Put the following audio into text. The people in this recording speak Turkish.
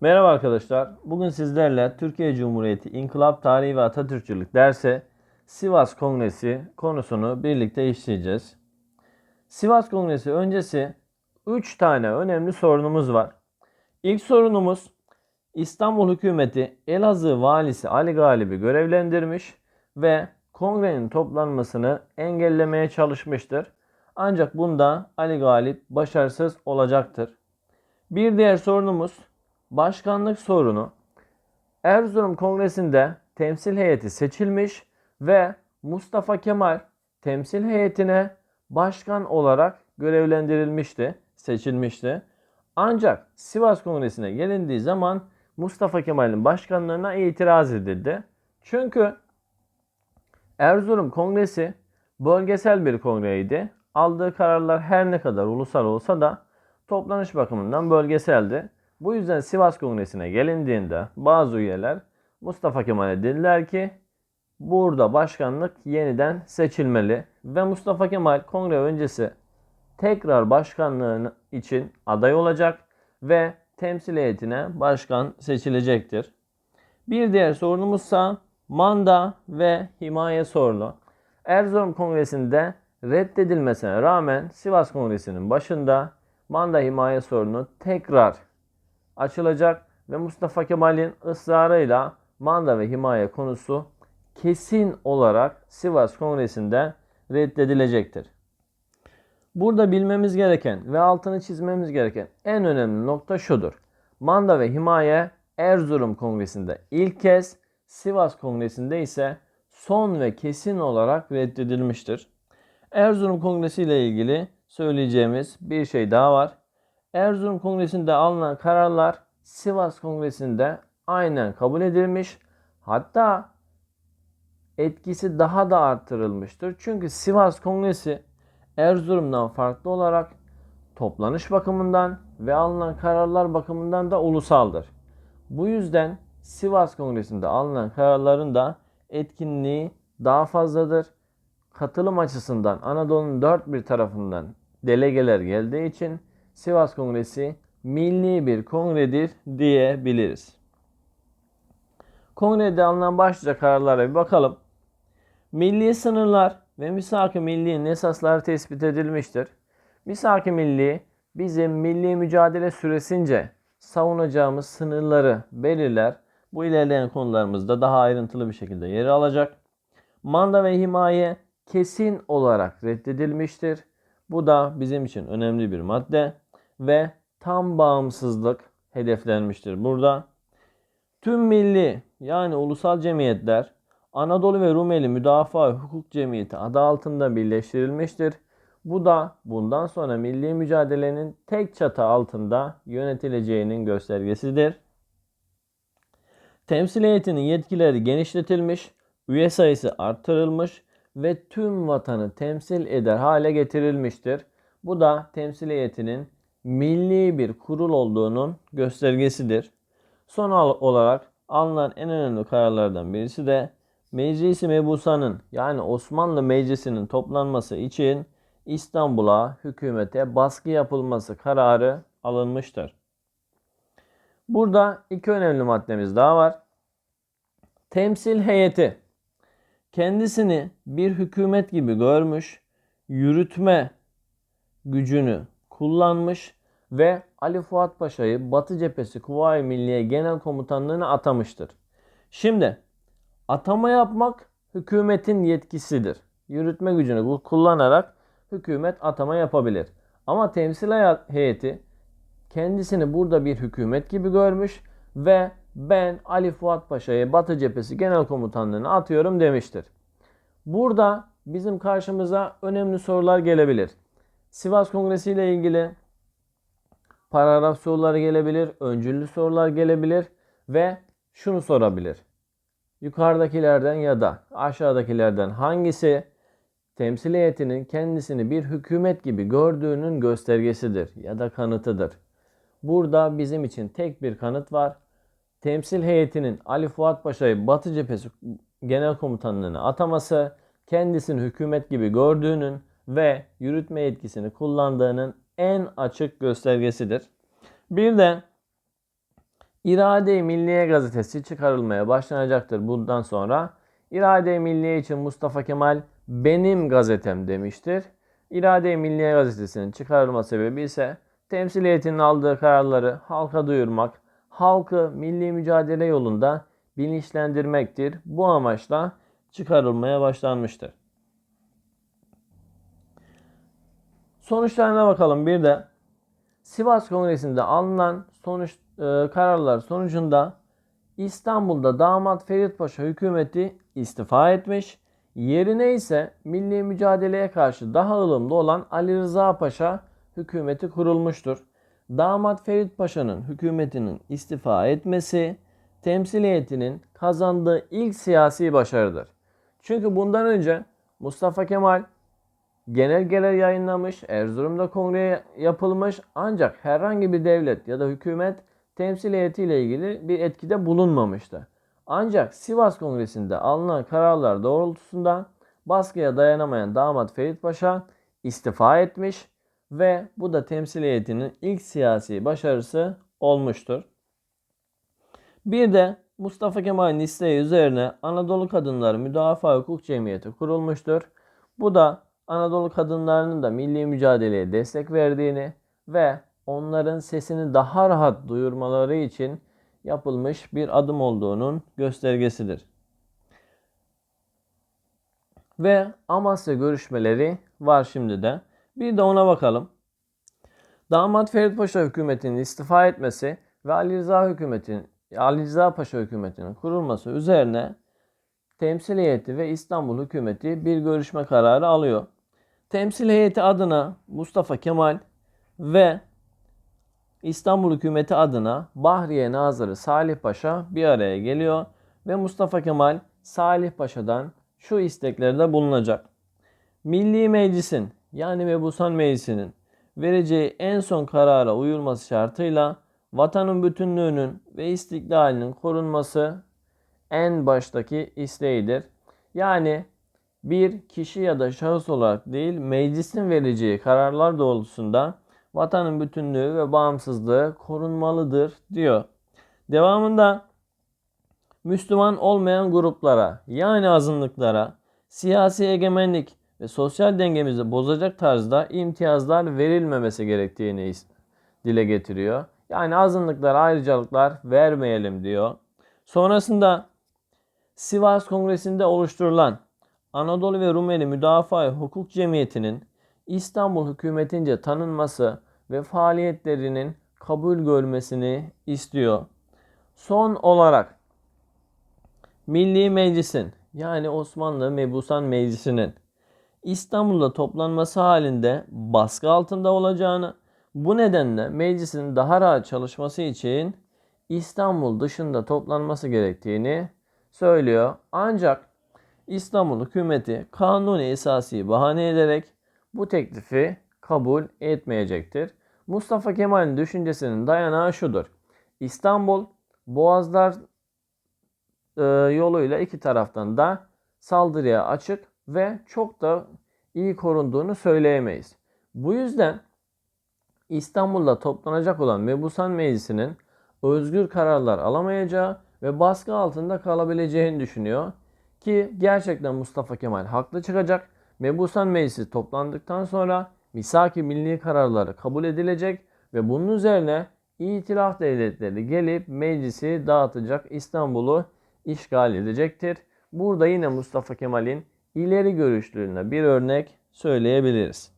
Merhaba arkadaşlar. Bugün sizlerle Türkiye Cumhuriyeti İnkılap Tarihi ve Atatürkçülük dersi Sivas Kongresi konusunu birlikte işleyeceğiz. Sivas Kongresi öncesi 3 tane önemli sorunumuz var. İlk sorunumuz İstanbul hükümeti Elazığ valisi Ali Galip'i görevlendirmiş ve kongrenin toplanmasını engellemeye çalışmıştır. Ancak bunda Ali Galip başarısız olacaktır. Bir diğer sorunumuz başkanlık sorunu. Erzurum Kongresi'nde temsil heyeti seçilmiş ve Mustafa Kemal temsil heyetine başkan olarak görevlendirilmişti, seçilmişti. Ancak Sivas Kongresi'ne gelindiği zaman Mustafa Kemal'in başkanlığına itiraz edildi. Çünkü Erzurum Kongresi bölgesel bir kongreydi. Aldığı kararlar her ne kadar ulusal olsa da toplanış bakımından bölgeseldi. Bu yüzden Sivas Kongresi'ne gelindiğinde bazı üyeler Mustafa Kemal'e dediler ki burada başkanlık yeniden seçilmeli ve Mustafa Kemal kongre öncesi tekrar başkanlığın için aday olacak ve temsil heyetine başkan seçilecektir. Bir diğer sorunumuzsa manda ve himaye sorunu. Erzurum Kongresi'nde reddedilmesine rağmen Sivas Kongresi'nin başında manda himaye sorunu tekrar açılacak ve Mustafa Kemal'in ısrarıyla manda ve himaye konusu kesin olarak Sivas Kongresi'nde reddedilecektir. Burada bilmemiz gereken ve altını çizmemiz gereken en önemli nokta şudur. Manda ve himaye Erzurum Kongresi'nde ilk kez, Sivas Kongresi'nde ise son ve kesin olarak reddedilmiştir. Erzurum Kongresi ile ilgili söyleyeceğimiz bir şey daha var. Erzurum Kongresi'nde alınan kararlar Sivas Kongresi'nde aynen kabul edilmiş. Hatta etkisi daha da arttırılmıştır. Çünkü Sivas Kongresi Erzurum'dan farklı olarak toplanış bakımından ve alınan kararlar bakımından da ulusaldır. Bu yüzden Sivas Kongresi'nde alınan kararların da etkinliği daha fazladır. Katılım açısından Anadolu'nun dört bir tarafından delegeler geldiği için Sivas Kongresi milli bir kongredir diyebiliriz. Kongrede alınan başlıca kararlara bir bakalım. Milli sınırlar ve misak-ı milli'nin esasları tespit edilmiştir. Misak-ı milli bizim milli mücadele süresince savunacağımız sınırları belirler. Bu ilerleyen konularımızda daha ayrıntılı bir şekilde yer alacak. Manda ve himaye kesin olarak reddedilmiştir. Bu da bizim için önemli bir madde ve tam bağımsızlık hedeflenmiştir burada. Tüm milli yani ulusal cemiyetler Anadolu ve Rumeli Müdafaa Hukuk Cemiyeti adı altında birleştirilmiştir. Bu da bundan sonra milli mücadelenin tek çatı altında yönetileceğinin göstergesidir. Temsil heyetinin yetkileri genişletilmiş, üye sayısı artırılmış ve tüm vatanı temsil eder hale getirilmiştir. Bu da temsil heyetinin milli bir kurul olduğunun göstergesidir. Son olarak alınan en önemli kararlardan birisi de Meclisi Mebusa'nın yani Osmanlı Meclisi'nin toplanması için İstanbul'a hükümete baskı yapılması kararı alınmıştır. Burada iki önemli maddemiz daha var. Temsil heyeti kendisini bir hükümet gibi görmüş, yürütme gücünü kullanmış ve Ali Fuat Paşa'yı Batı Cephesi Kuvayi Milliye Genel Komutanlığı'na atamıştır. Şimdi atama yapmak hükümetin yetkisidir. Yürütme gücünü kullanarak hükümet atama yapabilir. Ama temsil heyeti kendisini burada bir hükümet gibi görmüş ve ben Ali Fuat Paşa'yı Batı Cephesi Genel Komutanlığı'na atıyorum demiştir. Burada bizim karşımıza önemli sorular gelebilir. Sivas Kongresi ile ilgili paragraf soruları gelebilir, öncüllü sorular gelebilir ve şunu sorabilir. Yukarıdakilerden ya da aşağıdakilerden hangisi temsil heyetinin kendisini bir hükümet gibi gördüğünün göstergesidir ya da kanıtıdır? Burada bizim için tek bir kanıt var. Temsil heyetinin Ali Fuat Paşa'yı Batı Cephesi Genel Komutanlığı'na ataması kendisini hükümet gibi gördüğünün ve yürütme yetkisini kullandığının en açık göstergesidir. Bir de İrade-i Milliye gazetesi çıkarılmaya başlanacaktır bundan sonra. İrade-i Milliye için Mustafa Kemal benim gazetem demiştir. İrade-i Milliye gazetesinin çıkarılma sebebi ise temsiliyetinin aldığı kararları halka duyurmak, halkı milli mücadele yolunda bilinçlendirmektir. Bu amaçla çıkarılmaya başlanmıştır. Sonuçlarına bakalım bir de. Sivas Kongresi'nde alınan sonuç e, kararlar sonucunda İstanbul'da damat Ferit Paşa hükümeti istifa etmiş. Yerine ise milli mücadeleye karşı daha ılımlı olan Ali Rıza Paşa hükümeti kurulmuştur. Damat Ferit Paşa'nın hükümetinin istifa etmesi temsiliyetinin kazandığı ilk siyasi başarıdır. Çünkü bundan önce Mustafa Kemal genelgeler yayınlamış, Erzurum'da kongre yapılmış ancak herhangi bir devlet ya da hükümet temsiliyetiyle ilgili bir etkide bulunmamıştı. Ancak Sivas Kongresi'nde alınan kararlar doğrultusunda baskıya dayanamayan damat Ferit Paşa istifa etmiş ve bu da temsiliyetinin ilk siyasi başarısı olmuştur. Bir de Mustafa Kemal'in isteği üzerine Anadolu Kadınları Müdafaa Hukuk Cemiyeti kurulmuştur. Bu da Anadolu kadınlarının da milli mücadeleye destek verdiğini ve onların sesini daha rahat duyurmaları için yapılmış bir adım olduğunun göstergesidir. Ve Amasya görüşmeleri var şimdi de. Bir de ona bakalım. Damat Ferit Paşa hükümetinin istifa etmesi ve Ali Rıza hükümetinin Ali Rıza Paşa hükümetinin kurulması üzerine temsil heyeti ve İstanbul hükümeti bir görüşme kararı alıyor. Temsil heyeti adına Mustafa Kemal ve İstanbul hükümeti adına Bahriye Nazırı Salih Paşa bir araya geliyor ve Mustafa Kemal Salih Paşa'dan şu isteklerde bulunacak. Milli Meclis'in yani Mebusan Meclisi'nin vereceği en son karara uyulması şartıyla vatanın bütünlüğünün ve istiklalinin korunması en baştaki isteğidir. Yani bir kişi ya da şahıs olarak değil meclisin vereceği kararlar doğrultusunda vatanın bütünlüğü ve bağımsızlığı korunmalıdır diyor. Devamında Müslüman olmayan gruplara yani azınlıklara siyasi egemenlik ve sosyal dengemizi bozacak tarzda imtiyazlar verilmemesi gerektiğini dile getiriyor. Yani azınlıklara ayrıcalıklar vermeyelim diyor. Sonrasında Sivas Kongresi'nde oluşturulan Anadolu ve Rumeli Müdafaa Hukuk Cemiyeti'nin İstanbul hükümetince tanınması ve faaliyetlerinin kabul görmesini istiyor. Son olarak Milli Meclis'in yani Osmanlı Mebusan Meclisi'nin İstanbul'da toplanması halinde baskı altında olacağını, bu nedenle meclisin daha rahat çalışması için İstanbul dışında toplanması gerektiğini söylüyor. Ancak İstanbul hükümeti kanuni esası bahane ederek bu teklifi kabul etmeyecektir. Mustafa Kemal'in düşüncesinin dayanağı şudur. İstanbul Boğazlar e, yoluyla iki taraftan da saldırıya açık ve çok da iyi korunduğunu söyleyemeyiz. Bu yüzden İstanbul'da toplanacak olan Mebusan Meclisi'nin özgür kararlar alamayacağı ve baskı altında kalabileceğini düşünüyor. Ki gerçekten Mustafa Kemal haklı çıkacak. Mebusan Meclisi toplandıktan sonra misaki milli kararları kabul edilecek ve bunun üzerine İtilaf devletleri gelip meclisi dağıtacak İstanbul'u işgal edecektir. Burada yine Mustafa Kemal'in ileri görüşlülüğüne bir örnek söyleyebiliriz.